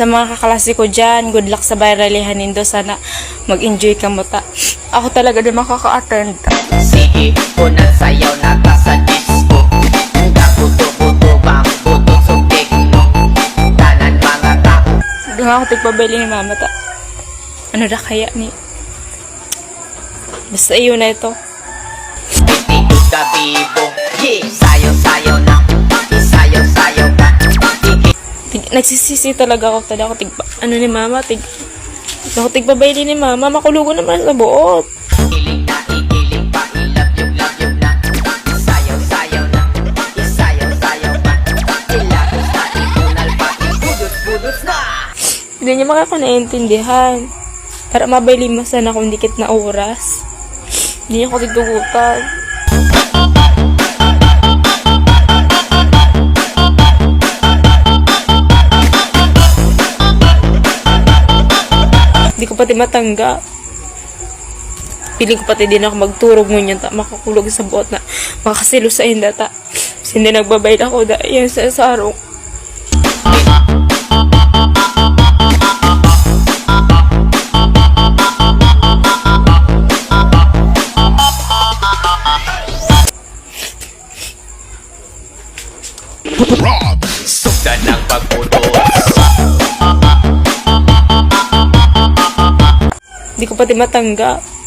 Sa mga kaklase ko dyan, good luck sa viralihan nindo. Sana mag-enjoy ka mo ta. Ako talaga din makaka-attend. Sige, unang sayaw na ta sa disco Kakuto-kuto bang buto subik no Tanan mga tao Doon nga ako tigpabili ni mama ta. Ano na kaya ni? Basta iyo na ito. Gabibo Yeah, nagsisisi talaga ako talaga ako tig ano ni mama tig ako tigpabili ni mama makulugo naman sa buot. Hindi niya makaka naiintindihan para mabili mo sana kung dikit na oras. Hindi niya ako titugutan Hindi ko pati matanggap. Piling ko pati din ako magturog mo niyan ta makakulog sa buot na makasilo sa inda ta. Hindi nagbabayad ako dahil sa sarong. Sugdan ng pagbudots Hindi ko pati matanggap.